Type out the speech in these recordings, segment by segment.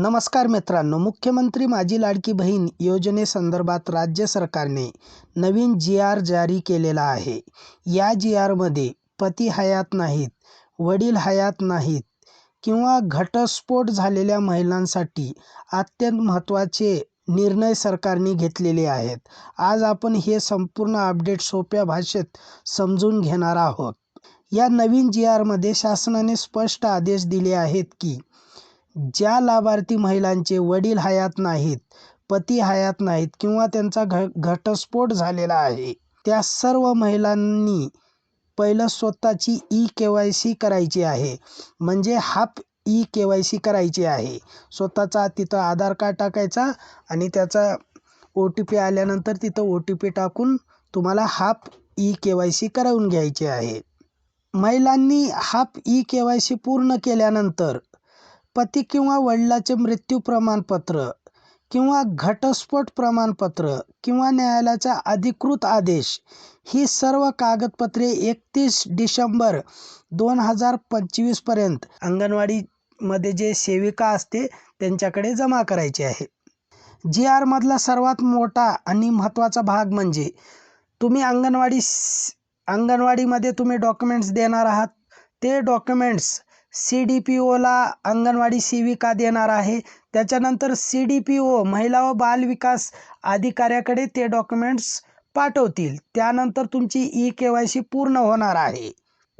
नमस्कार मित्रांनो मुख्यमंत्री माझी लाडकी बहीण योजनेसंदर्भात राज्य सरकारने नवीन जी आर जारी केलेला आहे. या जी आरमध्ये पती हयात नाहीत वडील हयात नाहीत किंवा घटस्फोट झालेल्या महिलांसाठी अत्यंत महत्त्वाचे निर्णय सरकारने घेतलेले आहेत. आज आपण हे संपूर्ण अपडेट सोप्या भाषेत समजून घेणार आहोत. या नवीन जी आरमध्ये शासनाने स्पष्ट आदेश दिले आहेत की ज्या लाभार्थी महिलांचे वडील हयात नाहीत पती हयात नाहीत किंवा त्यांचा घ घटस्फोट झालेला आहे त्या सर्व महिलांनी पहिलं स्वतःची ई के वाय सी करायची आहे. म्हणजे half E K Y C करायची आहे. स्वतःचा तिथं आधार कार्ड टाकायचा आणि त्याचा ओ टी पी आल्यानंतर तिथं ओ टी पी टाकून तुम्हाला half E K Y C करवून घ्यायची आहे. महिलांनी half E K Y C पूर्ण केल्यानंतर पती किंवा वडिलाचे मृत्यू प्रमाणपत्र किंवा घटस्फोट प्रमाणपत्र किंवा न्यायालयाचा अधिकृत आदेश ही सर्व कागदपत्रे एकतीस डिसेंबर दोन हजार पंचवीसपर्यंत अंगणवाडीमध्ये जे सेविका असते त्यांच्याकडे जमा करायची आहे. जी आरमधला सर्वात मोठा आणि महत्त्वाचा भाग म्हणजे तुम्ही अंगणवाडी अंगणवाडीमध्ये तुम्ही डॉक्युमेंट्स देणार आहात ते डॉक्युमेंट्स सी डी पी ओला अंगणवाडी सेविका देणार आहे. त्याच्यानंतर सी डी पी ओ महिला व बालविकास अधिकाऱ्याकडे ते डॉक्युमेंट्स पाठवतील. त्यानंतर तुमची ई के वाय सी पूर्ण होणार आहे.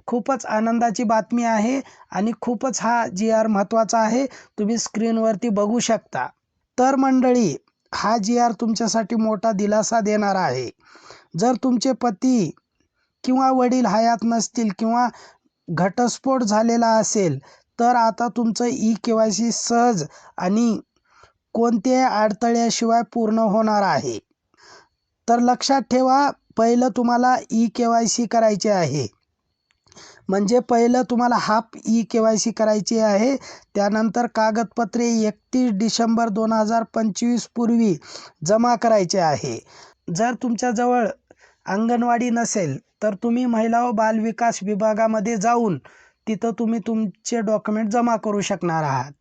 खूपच आनंदाची बातमी आहे आणि खूपच हा जी आर महत्त्वाचा आहे. तुम्ही स्क्रीनवरती बघू शकता. तर मंडळी हा जी आर तुमच्यासाठी मोठा दिलासा देणार आहे. जर तुमचे पती किंवा वडील हयात नसतील किंवा घटस्फोट झालेला असेल तर आता तुमचं ई के वाय सी सहज आणि कोणत्याही अडथळ्याशिवाय पूर्ण होणार आहे. तर लक्षात ठेवा पहिलं तुम्हाला ई के वाय सी करायचे आहे. म्हणजे पहिलं तुम्हाला half E K Y C करायची आहे. त्यानंतर कागदपत्रे एकतीस डिसेंबर दोन हजार पंचवीस पूर्वी जमा करायचे आहे. जर तुमच्याजवळ अंगणवाडी नसेल तर तुम्ही महिला व बालविकास विभागामध्ये जाऊन तिथं तुम्ही तुमचे डॉक्युमेंट जमा करू शकणार आहात.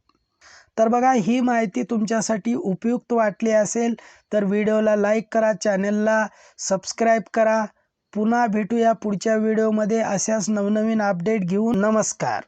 तर बघा ही माहिती तुमच्यासाठी उपयुक्त वाटली असेल तर व्हिडिओला लाईक करा चॅनलला सबस्क्राईब करा. पुन्हा भेटूया पुढच्या व्हिडिओमध्ये अशाच नवनवीन अपडेट घेऊन. नमस्कार.